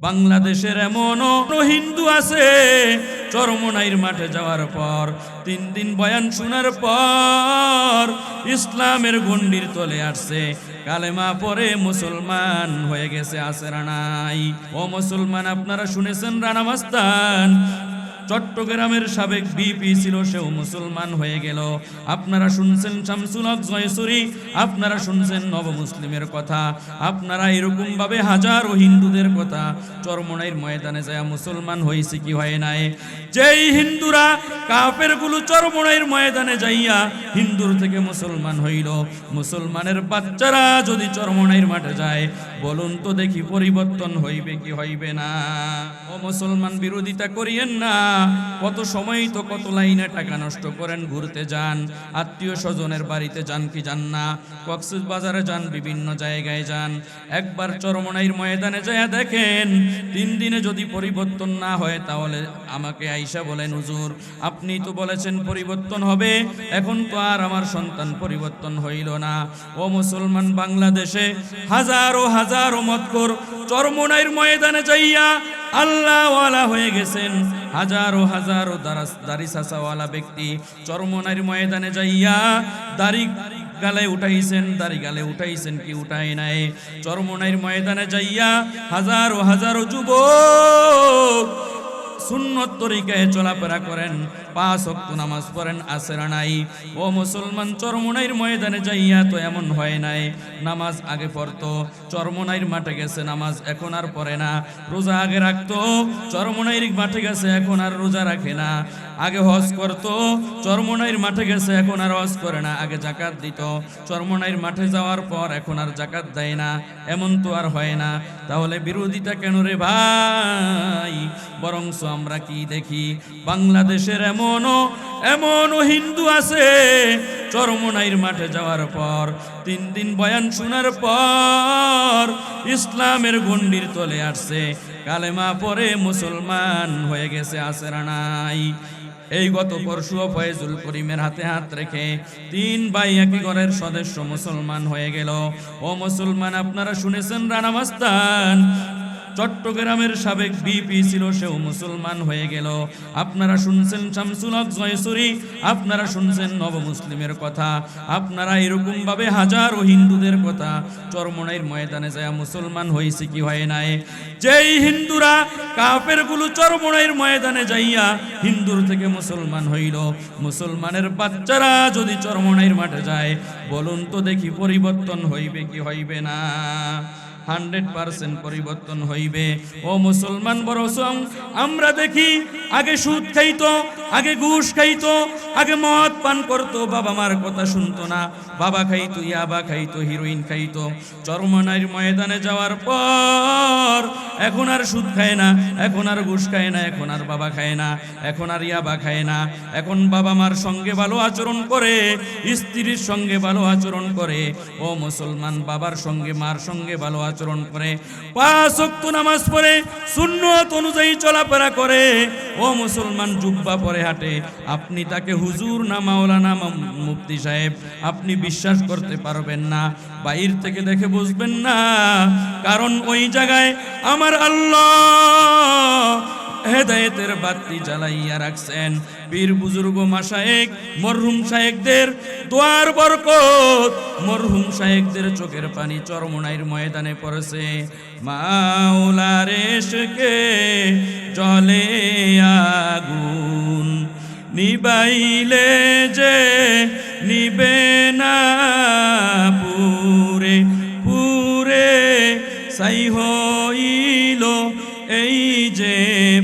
বাংলাদেশের এমন হিন্দু আছে, চরমনাইর মাঠে যাওয়ার পর, তিন দিন বয়ান শোনার পর, ইসলামের গণ্ডির তলে আসছে, কালেমা পরে মুসলমান হয়ে গেছে আছে রানাই ও মুসলমান, আপনারা শুনেছেন রানা মাস্তান চট্টগ্রামের সাবেক বিপি ছিল, সেও মুসলমান হয়ে গেল। আপনারা শুনছেন শামসুল হক জয়সুরি, আপনারা শুনছেন নব মুসলিমের কথা। আপনারা এরকম ভাবে হাজারো হিন্দুদের কথা চরমনাইর ময়দানে যায় মুসলমান হয়েছে কি হয় নাই? যেই হিন্দুরা কাফেরগুলো চরমনাইর ময়দানে যাইয়া হিন্দুর থেকে মুসলমান হইল, মুসলমানের বাচ্চারা যদি চরমনাইর মাঠে যায় বলুন তো দেখি পরিবর্তন হইবে কি হইবে না? ও মুসলমান বিরোধিতা করিয়েন না। কত সময় তো কত লাইনে টাকা নষ্ট করেন, ঘুরতে যান, আত্মীয় স্বজনের বাড়িতে যান কি যান না, কক্সেস বাজারে যান, বিভিন্ন জায়গায় যান। একবার চরমনাইর ময়দানে যায় দেখেন, তিন দিনে যদি পরিবর্তন না হয় তাহলে আমাকে আইসা বলেন, হুজুর, আপনি তো বলেছেন পরিবর্তন হবে, এখন তো আর আমার সন্তান পরিবর্তন হইল না। ও মুসলমান বাংলাদেশে হাজারো হাজারো মতকর চরমনাইর ময়দানে যাইয়া আল্লাহওয়ালা হয়ে গেছেন। হাজারো হাজারো দাড়ি সাসাওয়ালা ব্যক্তি চরমনাইর ময়দানে যাইয়া দাড়ি গালে উঠাইছেন, দাড়ি গালে উঠাইছেন, কি উঠাই নাই। চরমনাইর ময়দানে যাইয়া হাজারো হাজারো যুবক সুন্নত তরিকায় চলাফেরা করেন। পাঁচ অক্ত নামাজ পড়েন, আসেরা নাই। ও মুসলমান, চরমনাইর ময়দানে যাইয়া তো এমন হয় নাই। নামাজ আগে পড়তো, চরমনাইর মাঠে গেছে, নামাজ এখন আর পড়ে না। রোজা আগে রাখতো, চরমনাইর মাঠে গেছে, এখন আর রোজা রাখে না। আগে হজ করতো, চরমনাইর মাঠে গেছে, এখন আর হজ করে না। আগে জাকাত দিত, চরমনাইর মাঠে যাওয়ার পর এখন আর জাকাত দেয় না। এমন তো আর হয় না। তাহলে বিরোধিতা কেন রে ভাই? বরংস আমরা কি দেখি? বাংলাদেশের এমনও এমনও হিন্দু আছে, চরমনাইর মাঠে যাওয়ার পর, তিন দিন বয়ান শোনার পর, ইসলামের গণ্ডির তলে আসছে, কালেমা পরে মুসলমান হয়ে গেছে আসেরা নাই। এই গত পরশু ফয়েজুল করিমের হাতে হাত রেখে তিন ভাই একই ঘরের সদস্য মুসলমান হয়ে গেল। ও মুসলমান, আপনারা শুনেছেন রানা মাস্তান চট্টগ্রামের সাবেক বিপি ছিল, সেও মুসলমান হয়ে গেল। আপনারা শুনছেন শামসুল হক জয়সুরি, আপনারা শুনছেন নব মুসলিমের কথা। আপনারা এরকম ভাবে হাজারো হিন্দুদের কথা চরমনাইর ময়দানে যায় মুসলমান হয়েছে কি হয় নাই? যেই হিন্দুরা কাফেরগুলো চরমনাইর ময়দানে যাইয়া হিন্দুর থেকে মুসলমান হইল। মুসলমানের বাচ্চারা যদি চরমনাইর মাঠে যায়, বলুন তো দেখি পরিবর্তন হইবে কি হইবে না? হান্ড্রেড পার্সেন্ট পরিবর্তন হইবে। ও মুসলমান বড় সং আমরা দেখি আগে সুদ খাইতো, আগে ঘুষ খাইতো, আগে মদ পান করতো, বাবা মার কথা শুনতো না। বাবা খাইতো ইয়াবা, খাইতো হিরোইন, খাইতো। চরমনাইর ময়দানে যাওয়ার পর এখন আর সুদ খায় না, এখন আর ঘুষ খায় না, এখন আর বাবা খায় না, এখন আর ইয়াবা খায় না। এখন বাবা মার সঙ্গে ভালো আচরণ করে, স্ত্রীর সঙ্গে ভালো আচরণ করে। ও মুসলমান, বাবার সঙ্গে, মার সঙ্গে ভালো আচরণ করে। পাঁচ ওয়াক্ত নামাজ পড়ে, সুন্নত অনুযায়ী চলাফেরা করে। ও মুসলমান জুব্বা পরে হাঁটে। আপনি তাকে হুজুর না মাওলানা মুফতি সাহেব, আপনি বিশ্বাস করতে পারবেন না। বাইর থেকে দেখে বুঝবেন না। কারণ ওই জায়গায় আমার আল্লাহ হেদায়েতের বাতি জ্বালাইয়া রাখছেন। বীর বুজুর্গ মাসায়েক মরহুম শায়েকদের দোয়ার বরকত। মরহুম শায়েকদের চোখের পানি চরমনাইর ময়দানে পড়েছে। মাওলার এসকে জলে আগুন নিবাইলে যে নিবে না পুরে পুরে সাই হইল এই যে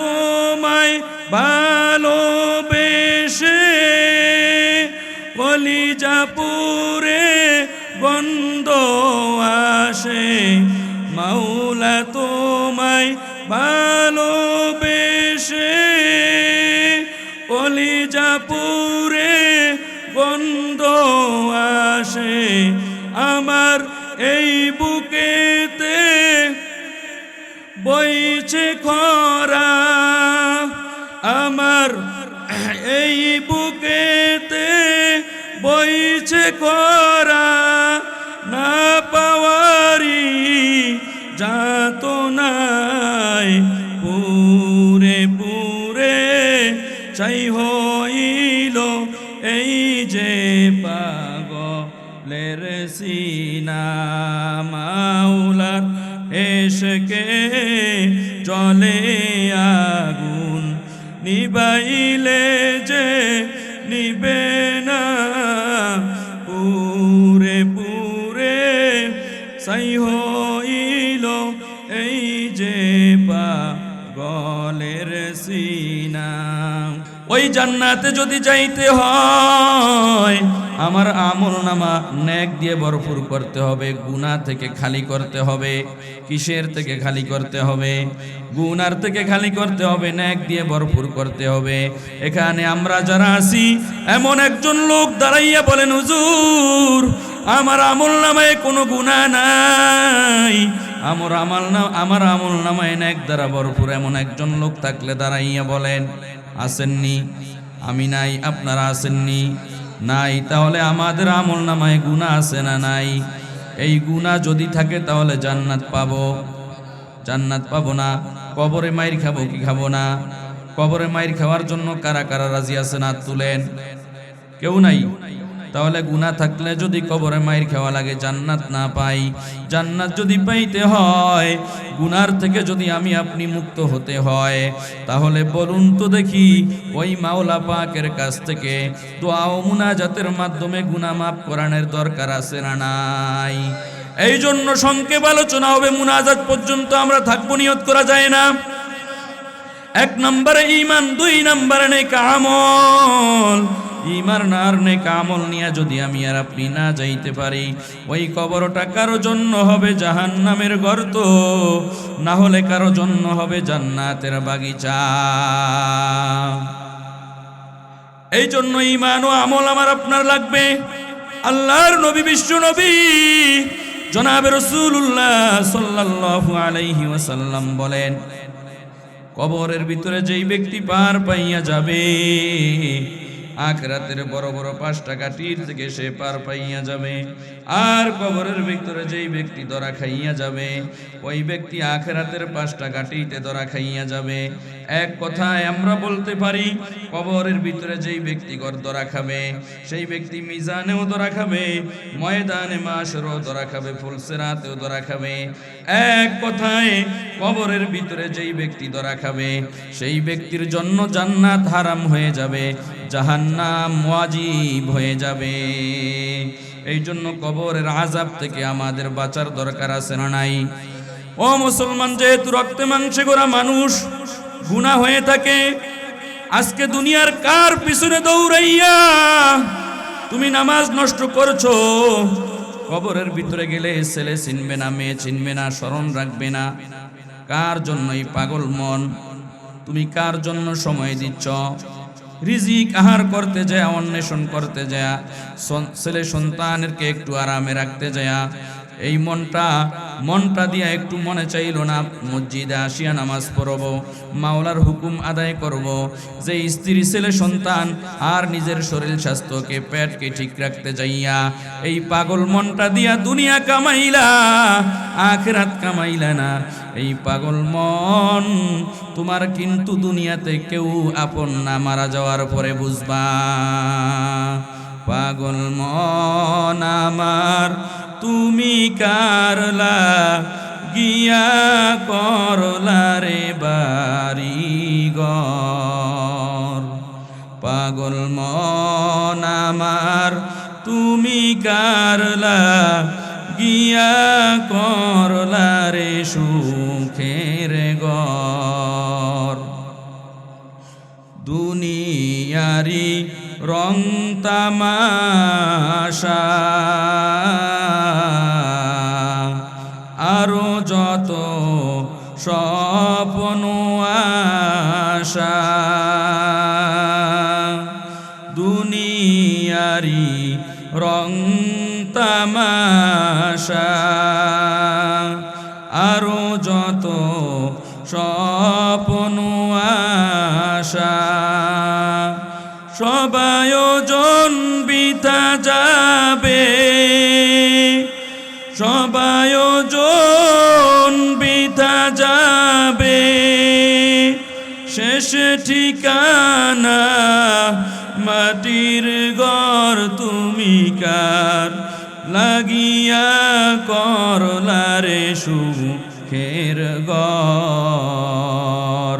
তোমায় ভালোবেসে কলিজাপুরে গন্ধ আসে। মাওলা তোমায় ভালোবেসে কলিজাপুরে গন্ধ আসে। আমার এই খরা না পাওয়ারি যাত নাই পুরে পুরে চাই হইল এই যে পাগলের সিনা মাওলার এসকে জলে আগুন নিবাইলে যে নিবে ওই জান্নাতে যদি যাইতে হয়, আমার আমল নামা ন্যাক দিয়ে ভরপুর করতে হবে, গুনাহ থেকে খালি করতে হবে, কিসের থেকে খালি করতে হবে? গুনার থেকে খালি করতে হবে ন্যাক দিয়ে ভরপুর করতে হবে। এখানে আমরা যারা আছি, এমন একজন লোক দাঁড়াইয়া বলেন, হুজুর, আমার আমল নামায় কোনো গুনাহ নাই। আমার আমল না আমার আমল নামায় ন্যাক দ্বারা ভরপুর এমন একজন লোক থাকলে দাঁড়াইয়া বলেন আসেননি। আমি নাই, আপনারা আসেননি। নাই, তাহলে আমাদের আমল নামায় গুণা আছে না নাই? এই গুণা যদি থাকে, তাহলে জান্নাত পাব। জান্নাত পাব না। কবরে মায়ের খাব কি খাব না? কবরে মায়ের খাওয়ার জন্য কারা কারা রাজি আছেন হাত তুলেন? কেউ নাই। তাহলে গুনাহ থাকলে যদি কবরে মায়ের খাওয়া লাগে, জান্নাত না পাই। জান্নাত যদি পাইতে হয়, গুনার থেকে যদি আমি আপনি মুক্ত হতে হয়, তাহলে বলুন তো দেখি, ওই মাওলা পাকের কাছ থেকে দোয়া ও মুনাজাতের মাধ্যমে গুনাহ মাফ করানোর দরকার আছে না নাই? এই জন্য সংক্ষেপ আলোচনা হবে, মুনাজাত পর্যন্ত আমরা থাকব, নিয়ত করা যায় না। এক নম্বরে ইমান দুই নম্বরে নেই কামল ইমার নার নে কামল নিয়ে যদি আমি আর আপনি না যাইতে পারি, ওই কবরটা কারও জন্য হবে জাহান নামের গর্ত, না হলে কারও জন্য হবে জান্নাতের বাগিচা। এই জন্য ইমান ও আমল আমার আপনার লাগবে। আল্লাহর নবী, বিশ্ব নবী, জনাবে রসুল্লাহ সাল্লাল্লাহু আলাইহি ওয়াসাল্লাম বলেন, কবরের ভিতরে যেই ব্যক্তি পার পাইয়া যাবে আখরাতের বড় বড় পাঁচটা কাটির থেকে সে পার পাইয়া যাবে। আর কবরের ভিতরে যেই ব্যক্তি ধরা খাইয়া যাবে, ওই ব্যক্তি আখরাতের পাঁচটা কাটিতে ধরা খাইয়া যাবে। এক কথায় আমরা বলতে পারি, কবরের ভিতরে যেই ব্যক্তি ধরা খাবে, সেই ব্যক্তি মিজানেও ধরা খাবে, ময়দানে মাসেরও ধরা খাবে ফুলসেরাতেও ধরা খাবে। এক কথায় কবরের ভিতরে যেই ব্যক্তি ধরা খাবে, সেই ব্যক্তির জন্য জান্নাত হারাম হয়ে যাবে। জাহান্নাম ওয়াজিব হয়ে যাবে। এই জন্য কবরের আজাব থেকে আমাদের বাঁচার দরকার আছে না নাই? ও মুসলমান, যেহেতু রক্তে মাংসে গোরা মানুষ গুণা হয়ে থাকে, আজকে দুনিয়ার কার পিছনে দৌড়াইয়া তুমি নামাজ নষ্ট করছ? কবরের ভিতরে গেলে ছেলে চিনবে না, মেয়ে চিনবে না, স্মরণ রাখবে না। কার জন্যই পাগল মন? তুমি কার জন্য সময় দিচ্ছ? রিজিক আহার করতে যায়, অন্বেষণ করতে যায় ছেলে সন্তানেরকে একটু আরামে রাখতে যায়। এই মনটা মনটা দিয়া একটু মনে চাইল না, মসজিদে আসিয়া নামাজ পড়ব, মাওলার হুকুম আদায় করব। যে স্ত্রী, ছেলে, সন্তান আর নিজের শরীর স্বাস্থ্যকে, পেটকে ঠিক রাখতে যাইয়া এই পাগল মনটা দিয়া দুনিয়া কামাইলা, আখরাত কামাইলা না। এই পাগল মন তোমার কিন্তু দুনিয়াতে কেউ আপন না, মারা যাওয়ার পরে বুঝবা। পাগল মন আমার তুমি কারলা, গিয়া করলা রে বাড়িঘর। পাগল মন আমার, তুমি কারলা, গিয়া করলা রে সুখের গর দুনিয়ারি রং তামাশা আশা দুনিয়ারি রং তামাশা। আরও যত স্বপ্ন আশা। সবায়োজন বিতা যাবে শেষ ঠিকানা, মাটির ঘর তুমি কার? লাগিয়া করলারে সুখের গর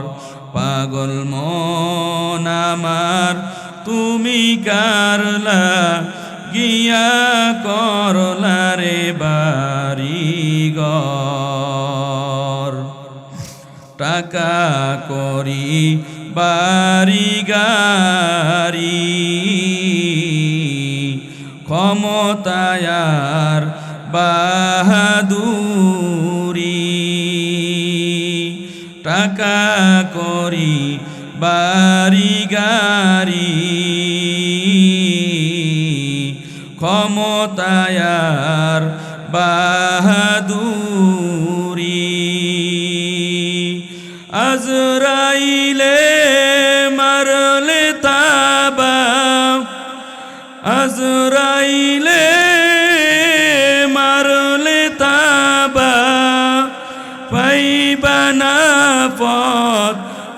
পাগল মন আমার, তুমি কারলা টাকা করি বাড়ি গাড়ি। ক্ষমতায়ার বাহাদুরি। টাকা করি বাড়ি গাড়ি। ক্ষমতায়ার বাহাদুরি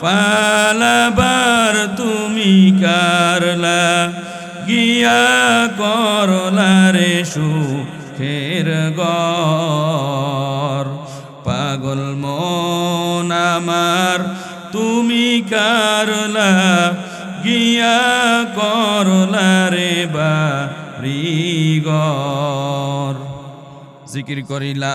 পালাবার তুমি কারলা, গিয়া করলা রে সুখের গর পাগল মন তুমি কারলা, গিয়া করলা রে বাড়িগর জিকির করি লা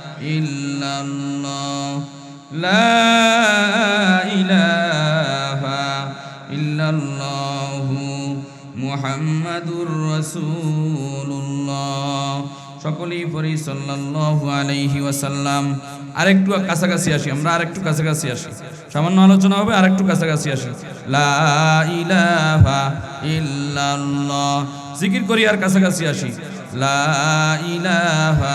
لا إله إلا الله মুহাম্মাদুর রাসূলুল্লাহ সকলেই পড়ি সাল্লাল্লাহু আলাইহি ওয়াসাল্লাম আরেকটু কাছাকাছি আসি আমরা আরেকটু কাছাকাছি আসি সামান্য আলোচনা হবে আরেকটু কাছাকাছি আসি লা ইলাহা ইল্লাল্লাহ জিকির করি আর কাছাকাছি আসি লা ইলাহা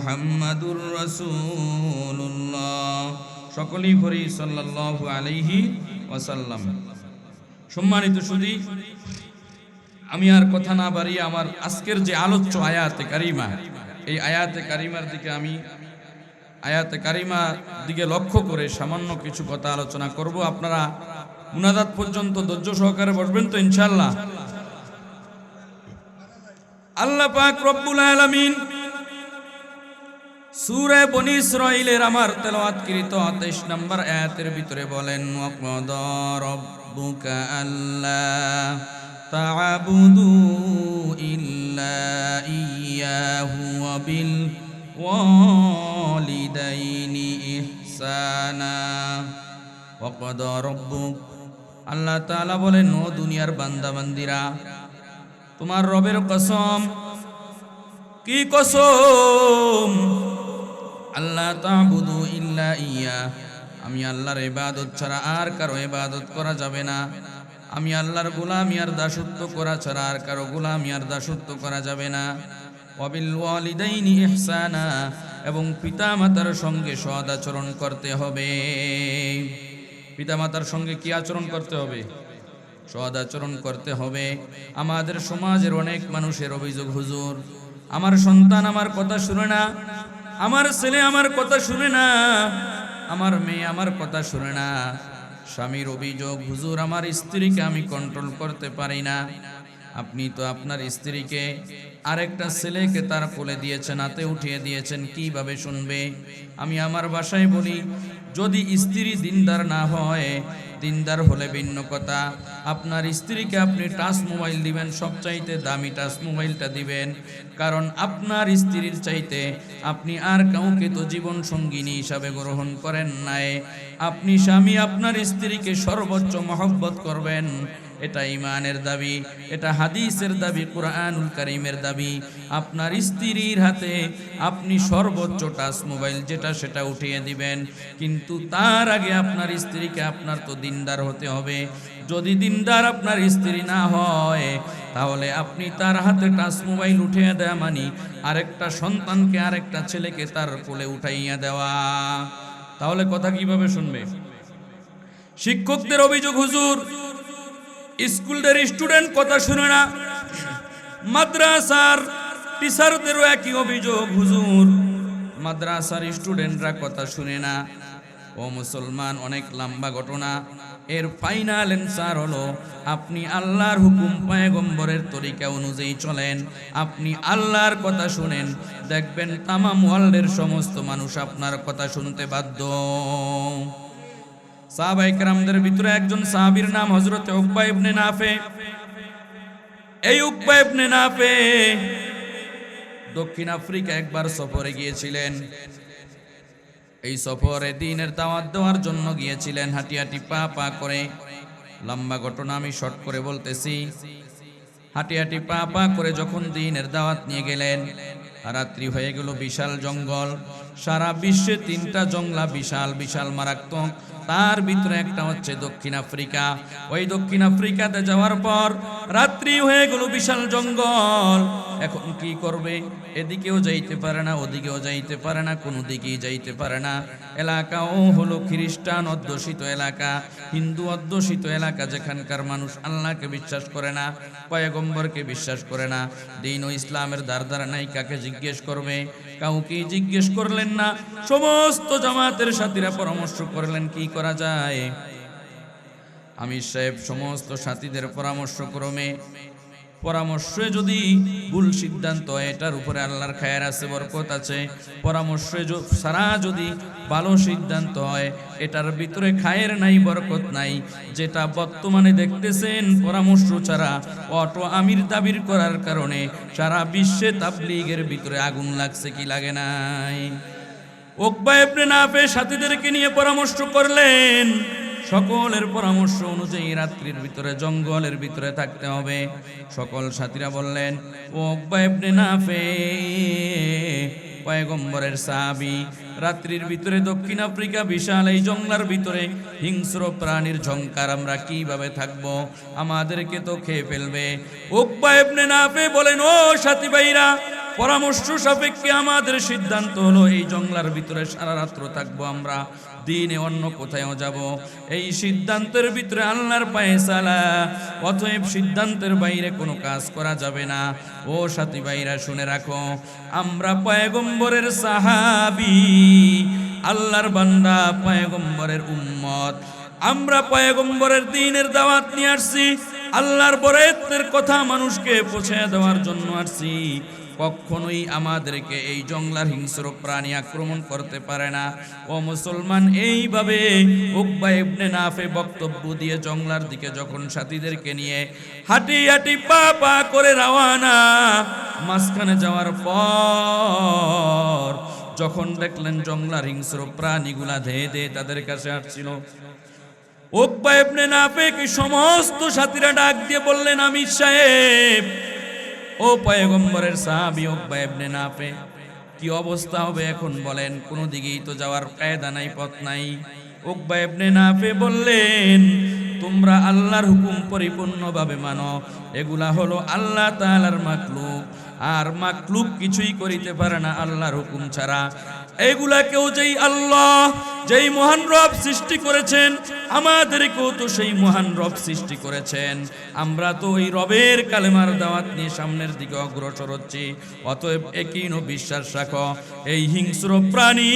মোহাম্মদুর রসুল্লাহ সকলেই ভরি সাল্লাহ আলাইহি ওয়াসাল্লাম। সম্মানিত সুদী আমি আর কথা না বাড়িয়ে আমার আজকের যে আলোচ্য আয়াতে কারিমা, এই আয়াতে কারিমার দিকে আমি, আয়াতে কারিমার দিকে লক্ষ্য করে সামান্য কিছু কথা আলোচনা করব। আপনারা মুনাদাত পর্যন্ত ধৈর্য সহকারে বসবেন তো ইনশাল্লাহ আল্লাহ পাক রব্বুল আলমিন সূরা বনি ইসরাইলের আমার তেলাওয়াতকৃত 23 নম্বর আয়াতের ভিতরে বলেন, ওয়াকাদা রাব্বুকা আল্লা তা'বুদু ইল্লা ইয়াহু ওয়া বিল ওয়ালিদাইনি ইহসানা। ওয়াকাদা রাব্বুক, আল্লাহ তাআলা বলেন, ও দুনিয়ার বান্দাবান্দিরা, তোমার রবের কসম, কি কসম? আল্লাহ তাবুদু ইল্লা ইয়া। আমি আল্লাহর ইবাদত ছাড়া আর কারও ইবাদত করা যাবে না। আমি আল্লাহর গোলামি আর দাসত্ব করা ছাড়া আর কারও গোলামি আর দাসত্ব করা যাবে না। ওয়াবিল ওয়ালিদাইনি ইহসানা, এবং পিতামাতার সঙ্গে সদ আচরণ করতে হবে। পিতামাতার সঙ্গে কি আচরণ করতে হবে? সদ আচরণ করতে হবে। আমাদের সমাজের অনেক মানুষের অভিযোগ, হুজুর। আমার সন্তান আমার কথা শুনে না আমার ছেলে আমার কথা শুনে না, আমার মেয়ে আমার কথা শুনে না, স্বামীর অভিযোগ, হুজুর আমার স্ত্রীকে আমি কন্ট্রোল করতে পারি না। আপনি তো আপনার স্ত্রীকে আরেকটা ছেলেকে তার কোলে দিয়েছেন, হাতে উঠিয়ে দিয়েছেন, কীভাবে শুনবে? আমি আমার বাসায় বলি, যদি স্ত্রী দিনদার না হয় দিনদার হলে ভিন্ন কথা। আপনার স্ত্রীকে আপনি টাচ মোবাইল দিবেন, সবচাইতে দামি টাচ মোবাইলটা দিবেন। কারণ আপনার স্ত্রীর চাইতে আপনি আর কাউকে তো জীবন সঙ্গিনী হিসাবে গ্রহণ করেন নাই। আপনি স্বামী আপনার স্ত্রীকে সর্বোচ্চ মহব্বত করবেন। এটা ইমানের দাবি, এটা হাদিসের দাবি, কোরআনুল করিমের দাবি। আপনার স্ত্রীর হাতে আপনি সর্বোচ্চ টাচ মোবাইল, যেটা সেটা উঠিয়ে দিবেন। কিন্তু তার আগে আপনার স্ত্রীকে আপনার তো দিনদার হতে হবে। যদি দিনদার আপনার স্ত্রী না হয়, তাহলে আপনি তার হাতে টাচ মোবাইল উঠিয়ে দেওয়া মানি, আরেকটা সন্তানকে আরেকটা ছেলেকে তার কোলে উঠাইয়া দেওয়া। তাহলে কথা কীভাবে শুনবে? শিক্ষকদের অভিযোগ, হুজুর স্কুলের স্টুডেন্ট কথা শুনে না। মাদ্রাসার টিচারদেরও একই অভিযোগ, হুজুর, মাদ্রাসার স্টুডেন্টরা কথা শুনে না। ও মুসলমান, অনেক লম্বা ঘটনা। এর ফাইনাল অ্যান্সার হলো, আপনি আল্লাহর হুকুম পায়গম্বরের তরিকা অনুযায়ী চলেন। আপনি আল্লাহর কথা শুনেন, দেখবেন তামাম ওয়ার্ল্ডের সমস্ত মানুষ আপনার কথা শুনতে বাধ্য। সাহাবাই কেরামদের ভিতরে একজন সাহাবীর নাম হজরত উকবা ইবনে নাফে। এই উকবা ইবনে নাফে দক্ষিণ আফ্রিকা একবার সফরে গিয়েছিলেন। এই সফরে দিনের দাওয়াত দেওয়ার জন্য গিয়েছিলেন হাঁটি হাঁটি পা পা করে। লম্বা ঘটনা আমি শর্ট করে বলতেছি। হাঁটি হাঁটি পা পা করে যখন দিনের দাওয়াত নিয়ে গেলেন, রাত্রি হয়ে গেল বিশাল জঙ্গল। সারা বিশ্বে তিনটা জংলা বিশাল বিশাল মারাত্মক। তার ভিতরে একটা হচ্ছে দক্ষিণ আফ্রিকা। ওই দক্ষিণ আফ্রিকাতে যাওয়ার পর রাত্রি হয়ে গেল বিশাল জঙ্গল। এখন কি করবে? এদিকেও যাইতে পারে না, ওদিকেও যাইতে পারে না, কোনো দিকেই যাইতে পারে না। এলাকাও হলো খ্রিস্টান অধ্যুষিত এলাকা, হিন্দু অধ্যুষিত এলাকা, যেখানকার মানুষ আল্লাহকে বিশ্বাস করে না, পয়গম্বরকে বিশ্বাস করে না। দিন ও ইসলামের দ্বার দ্বারা নাই, কাকে জিজ্ঞেস করবে? কাউকে জিজ্ঞেস করলেন না। সমস্ত জামাতের সাথীরা পরামর্শ করলেন, কি করা যায়? আমির সাহেব, সমস্ত সাথীদের পরামর্শ ক্রমে পরামর্শে যদি ভুল সিদ্ধান্ত হয় এটার উপরে আল্লাহর খায়ের আছে, বরকত আছে। পরামর্শে সারা যদি ভালো সিদ্ধান্ত হয়, এটার ভিতরে খায়ের নাই, বরকত নাই। যেটা বর্তমানে দেখতেছেন, পরামর্শ ছাড়া অটো আমির দাবির করার কারণে সারা বিশ্বে তাবলিগের ভিতরে আগুন লাগছে কি লাগে নাই। ওকবা না পেয়ে সাথীদেরকে নিয়ে পরামর্শ করলেন সকলের পরামর্শ অনুযায়ী রাত্রির ভিতরে, জঙ্গলের ভিতরে থাকতে হবে। সকল সাথীরা বললেন ও ওকবা ইবনে নাফে, পয়গম্বরের সাহাবি, রাত্রির ভিতরে দক্ষিণ আফ্রিকা বিশাল এই জঙ্গলার ভিতরে হিংস্র প্রাণীর ঝংকার আমরা কীভাবে থাকব? আমাদেরকে তো খেয়ে ফেলবে। ওকবা ইবনে নাফে বলেন, ও সাথী ভাইরা, পরামর্শ সাপেক্ষে আমাদের সিদ্ধান্ত হলো এই জঙ্গলার ভিতরে সারা রাত্র থাকব আমরা। দিনে অন্য কোথাও যাব। এই সিদ্ধান্তের ভিতরে আল্লাহর পায়ে সালা। অতএব সিদ্ধান্তের বাইরে কোনো কাজ করা যাবে না। ও সাথী ভাইরা, শুনে রাখো। আমরা পয়গম্বরের সাহাবি, আল্লাহর বান্দা, পয়গম্বরের উম্মত। আমরা পয়গম্বরের দিনের দাওয়াত নিয়ে আসছি, আল্লাহর বরেতের কথা মানুষকে পৌঁছে দেওয়ার জন্য আসছি। কখনোই আমাদেরকে এই জঙ্গলার হিংস্র প্রাণী আক্রমণ করতে পারে না। ও মুসলমান, এইভাবে উকবা ইবনে নাফে বক্তব্য দিয়ে জঙ্গলার দিকে যখন সাথীদেরকে নিয়ে হাঁটি হাঁটি পা পা করে রওয়ানা মাঝখানে যাওয়ার পর যখন দেখলেন জঙ্গলার হিংস্র প্রাণীগুলা ধেয়ে ধেয়ে তাদের কাছে আসছিল, উকবা ইবনে নাফে কি সমস্ত সাথীরা ডাক দিয়ে বললেন আমি সাহেব ও পয়গম্বরের সাহাবি উকবা ইবনে নাফে, কি অবস্থা হবে এখন বলেন? কোনো দিকেই তো যাওয়ার কায়দা নাই, পথ নাই। উকবা ইবনে নাফে বললেন, তোমরা আল্লাহর হুকুম পরিপূর্ণভাবে মানো। এগুলা হলো আল্লাহ তাআলার মাকলুক আর মাকলুক কিছুই করিতে পারে না আল্লাহর হুকুম ছাড়া। এগুলা কেউ যেই আল্লাহ, যেই মহান রব সৃষ্টি করেছেন, আমাদেরকেও তো সেই মহান রব সৃষ্টি করেছেন। আমরা তো ওই রবের কালেমার দাওয়াত নিয়ে সামনের দিকে অগ্রসর হচ্ছি, অতএব একই ন বিশ্বাস রাখো। এই হিংস্র প্রাণী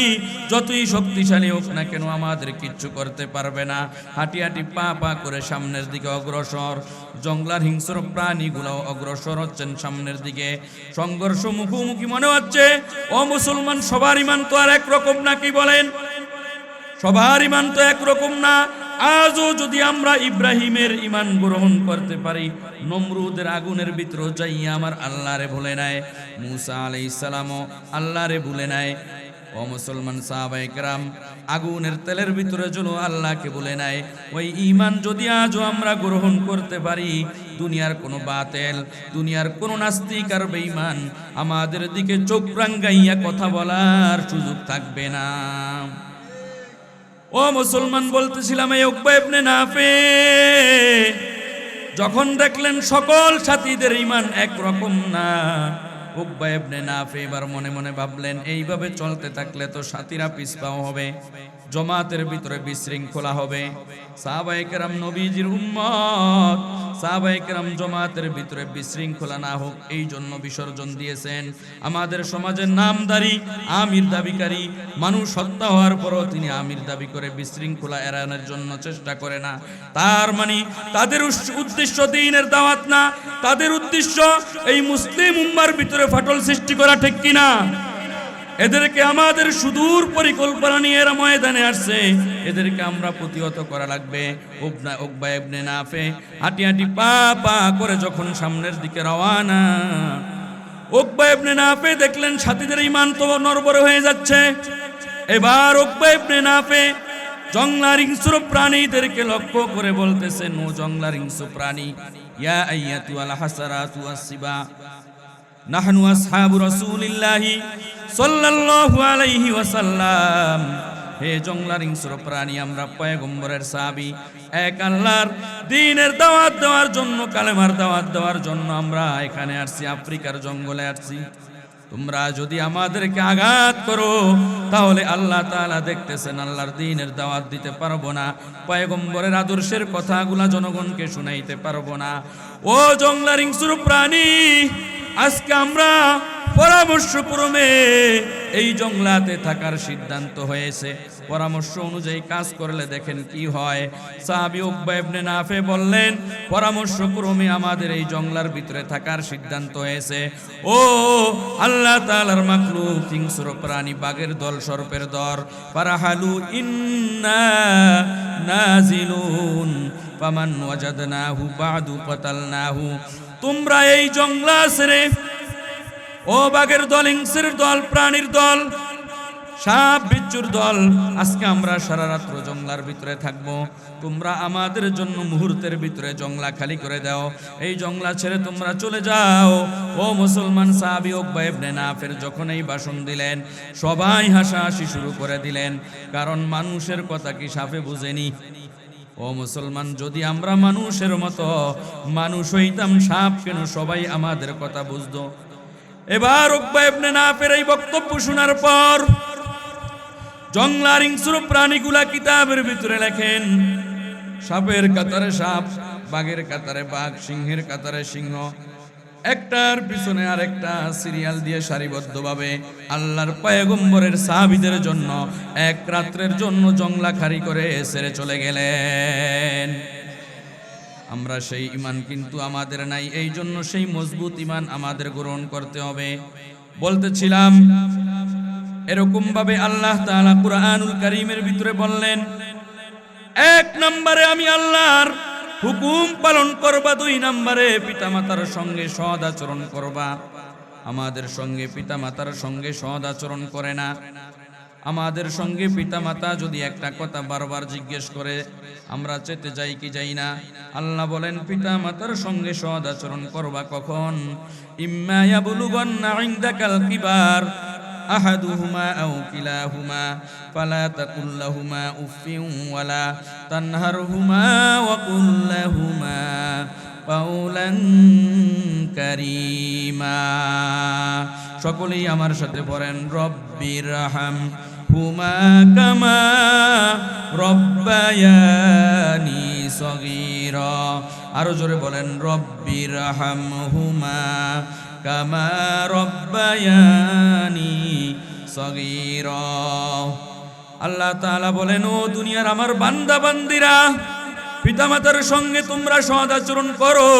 যতই শক্তিশালী হোক না কেন আমাদের কিচ্ছু করতে পারবে না। হাঁটি হাঁটি পা পা করে সামনের দিকে অগ্রসর। জঙ্গলার হিংস্র প্রাণীগুলো অগ্রসর হচ্ছেন সামনের দিকে। সংঘর্ষ মুখোমুখি মনে হচ্ছে ও মুসলমান সবার ইমান তো আর একরকম না, কি বলেন? সবার ইমান তো একরকম না। আজও যদি আমরা ইব্রাহিমের ইমান গ্রহণ করতে পারি, নমরুদের আগুনের ভিতর যাইয়া আমার আল্লাহরে ভুলে নেয় মুসা আলাই ইসালামও আল্লাহরে ভুলে নেয় ও মুসলমান সাহাবাই কেরাম আগুনের তেলের ভিতরে চলো আল্লাহকে বলে নেয় ওই ইমান যদি আজও আমরা গ্রহণ করতে পারি, দুনিয়ার কোনো বাতেল, দুনিয়ার কোনো নাস্তিক আর বেঈমান আমাদের দিকে চোখ রাঙ্গাইয়া কথা বলার সুযোগ থাকবে না। ও মুসলমান বলতেছিলাম এই উকবা ইবনে নাফে, যখন দেখলেন সকল সাথীদের ইমান একরকম না মনে মনে ভাবলেন, এইভাবে চলতে থাকলে তো সাথীরা হবে, জমাতের ভিতরে বিশৃঙ্খলা হবে। সাহাবায়ে কেরাম নবীজির উম্মত সাহাবায়ে কেরাম জমাতের ভিতরে বিশৃঙ্খলা না হোক, এই জন্য বিসর্জন দিয়েছেন। আমাদের সমাজের নামদারি, আমির দাবিকারী, মানুষ হত্যা হওয়ার পরও তিনি আমির দাবি করে বিশৃঙ্খলা এড়ানোর জন্য চেষ্টা করে না। তার মানে তাদের উদ্দেশ্য দিনের দাওয়াত না, তাদের উদ্দেশ্য এই মুসলিম উম্মার ভিতরে ফাটল সৃষ্টি করা ঠিক কিনা? এদেরকে আমাদের সুদূর পরিকল্পনা নিয়ে এরা ময়দানে আসছে। এদেরকে আমরা প্রতিহত করা লাগবে। উবনা, উকবা ইবনে নাফে হাঁটি হাঁটি পা পা করে যখন সামনের দিকে রওয়ানা, উকবা ইবনে নাফে দেখলেন সাথীদের ইমান তো নরবরে হয়ে যাচ্ছে। এবার উকবা ইবনে নাফে জংলার হিংস্র প্রাণীদেরকে লক্ষ্য করে বলতেছে, নো জংলার হিংস্র প্রাণী ইয়া আইয়াতু আল হাসারাতু আসিবা নাহনু আসহাবু রাসূলিল্লাহি সাল্লাল্লাহু আলাইহি ওয়াসাল্লাম। হে জংলার হিংস্র প্রাণী, আমরা পয়গম্বরের সাহাবী। এক আল্লাহর দ্বীনের দাওয়াত দেওয়ার জন্য, কালেমার দাওয়াত দেওয়ার জন্য আমরা এখানে আসছি, আফ্রিকার জঙ্গলে আসছি। তোমরা যদি আমাদেরকে আঘাত করো, তাহলে আল্লাহ তাআলা দেখতেছেন আল্লাহর দ্বীনের দাওয়াত দিতে পারব না। পয়গম্বরের আদর্শের কথাগুলা জনগণকে শুনাইতে পারব না। ও জংলার হিংস্র প্রাণী আজকে আমরা পরামর্শক্রমে এই জংলাতে থাকার সিদ্ধান্ত হয়েছে। পরামর্শ অনুযায়ী কাজ করলে দেখেন কি হয়। সাহাবি নাফে বললেন পরামর্শক্রমে আমাদের এই জংলার ভিতরে থাকার সিদ্ধান্ত হয়েছে। ও আল্লাহ তাআলার মাখলুক, হিংস্র প্রাণী, বাঘের দল, সর্পের দর পারাহালু ইন্না নাজিলুন, ফামান ওয়াজাদনাহু বাদু কাতালনাহু তোমরা এই জংলা ছেড়ে ও বাঘের দল হিংসের দল, প্রাণীর দল, সাপ বিচ্ছুর দল। আজকে আমরা সারা রাত্র জংলার ভিতরে থাকব। তোমরা আমাদের জন্য মুহূর্তের ভিতরে জংলা খালি করে দাও। এই জংলা ছেড়ে তোমরা চলে যাও। ও মুসলমান সাহাবি উকবা ইবনে নাফের যখন এই ভাষণ দিলেন, সবাই হাসাহাসি শুরু করে দিলেন। কারণ মানুষের কথা কি সাপে বুঝেনি? ও মুসলমান, যদি আমরা মানুষের মতো মানুষ হইতাম, সাপ কেন সবাই আমাদের কথা বুঝতো। এবার উকবা না নাফের এই বক্তব্য শোনার পর জংলার প্রাণীগুলা কিতাবের ভিতরে লেখেন, সাপের কাতারে সাপ, বাঘের কাতারে বাঘ, সিংহের কাতারে সিংহ। একটার পিছনে আরেকটা সিরিয়াল দিয়ে সারিবদ্ধভাবে আল্লাহর পয়গম্বরের সাহাবিদের জন্য এক রাত্রের জন্য জংলা খারি করে সেরে চলে গেলেন। আমরা সেই ইমান কিন্তু আমাদের নাই এই জন্য সেই মজবুত ইমান আমাদের গ্রহণ করতে হবে। বলতেছিলাম এরকম ভাবে আল্লাহ তাআলা কুরআনুল কারীমের ভিতরে বললেন, এক নম্বরে আমি আল্লাহর হুকুম পালন করবা দুই নম্বরে, পিতামাতার সঙ্গে সদ আচরণ করবা। আমাদের সঙ্গে পিতামাতার সঙ্গে সদ আচরণ করে না। আমাদের সঙ্গে পিতামাতা যদি একটা কথা বারবার জিজ্ঞেস করে, আমরা চেতে যাই কি যাই না? আল্লাহ বলেন, পিতামাতার সঙ্গে সদ আচরণ করবা কখন? ইম্মা ইয়াবলুগান্না ইনদাকাল কিবার। أحدهما أو كلاهما فلا تقل لهما أف ولا تنهرهما وقل لهما قولا كريما সকলেই আমার সাথে পড়েন রব্বির রাহাম হুমা কামা রব্বায়ানি সগীর আরো জোরে বলেন রব্বির রাহাম হুমা কামা রব্বায়ানি সগীর আল্লাহ তাআলা বলেন, ও দুনিয়ার আমার বান্দা বান্দিরা, পিতামাতার সঙ্গে তোমরা সদ আচরণ করো।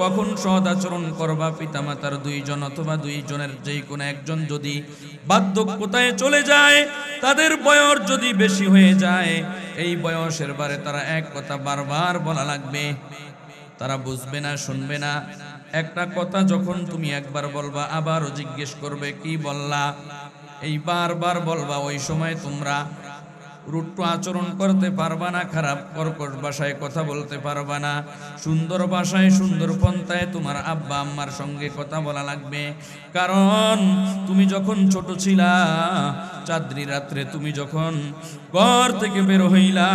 কখন সদ আচরণ করবা পিতামাতার দুইজন অথবা দুইজনের যেই কোনো একজন যদি বার্ধক্যতায় চলে যায়, তাদের বয়স যদি বেশি হয়ে যায়, এই বয়সের বারে তারা এক কথা বারবার বলা লাগবে। তারা বুঝবে না, শুনবে না। একটা কথা যখন তুমি একবার বলবা, আবারও জিজ্ঞেস করবে, কি বললা? এই বারবার বলবা, ওই সময় তোমরা রুট্টু আচরণ করতে পারবা না, খারাপ কর্কশ ভাষায় কথা বলতে পারবা না, সুন্দর ভাষায় সুন্দর পন্থায় তোমার আব্বা, আম্মার সঙ্গে কথা বলা লাগবে। কারণ তুমি যখন ছোট ছিলা চাঁদরি রাত্রে তুমি যখন ঘর থেকে বের হইলা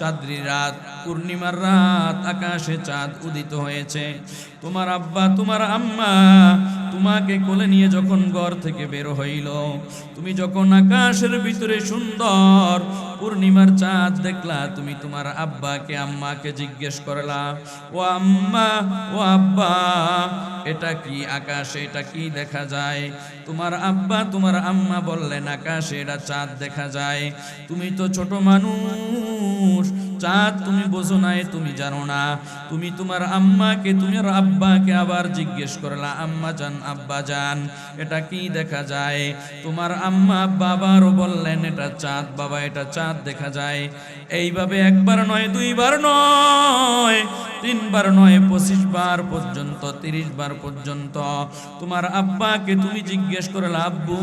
চাঁদরি রাত পূর্ণিমার রাত আকাশে চাঁদ উদিত হয়েছে। তোমার আব্বা, তোমার আম্মা তোমাকে কোলে নিয়ে যখন ঘর থেকে বের হইল, তুমি যখন আকাশের ভিতরে সুন্দর পূর্ণিমার চাঁদ দেখলা, তুমি তোমার আব্বাকে, আম্মাকে জিজ্ঞেস করলা, ও আম্মা, ও আব্বা, এটা কি আকাশে, এটা কি দেখা যায়? তোমার আব্বা, তোমার আম্মা বললেন, আকাশে এটা চাঁদ দেখা যায়। তুমি তো ছোট মানুষ চাঁদ তুমি বোঝো নাই, তুমি জানো না। তুমি তোমার আম্মাকে, তুমি আব্বাকে আবার জিজ্ঞেস করলা, আম্মা যান, আব্বা যান, এটা কি দেখা যায়? তোমার আম্মা বাবারও বললেন, এটা চাঁদ, বাবা, এটা চাঁদ দেখা যায়। এইভাবে একবার নয়, দুইবার নয়, তিনবার নয়, পঁচিশ বার পর্যন্ত, তিরিশ বার পর্যন্ত। তোমার আব্বাকে তুমি জিজ্ঞেস করলে আব্বু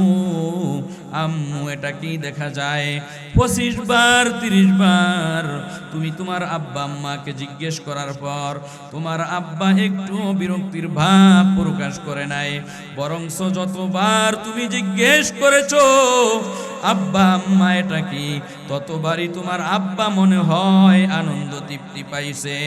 আম্মু, এটা কি দেখা যায়? পঁচিশ বার, তিরিশ বার তুমি তোমার আব্বা, আম্মাকে জিজ্ঞেস করার পর তোমার আব্বা একটু বিরক্তির ভাব প্রকাশ করে নাই। বরংস যতবার তুমি জিজ্ঞেস করেছ, আব্বা, আম্মা, এটা কি ততবারই তোমার আব্বা মনে হয় আনন্দ তৃপ্তি পাইছে।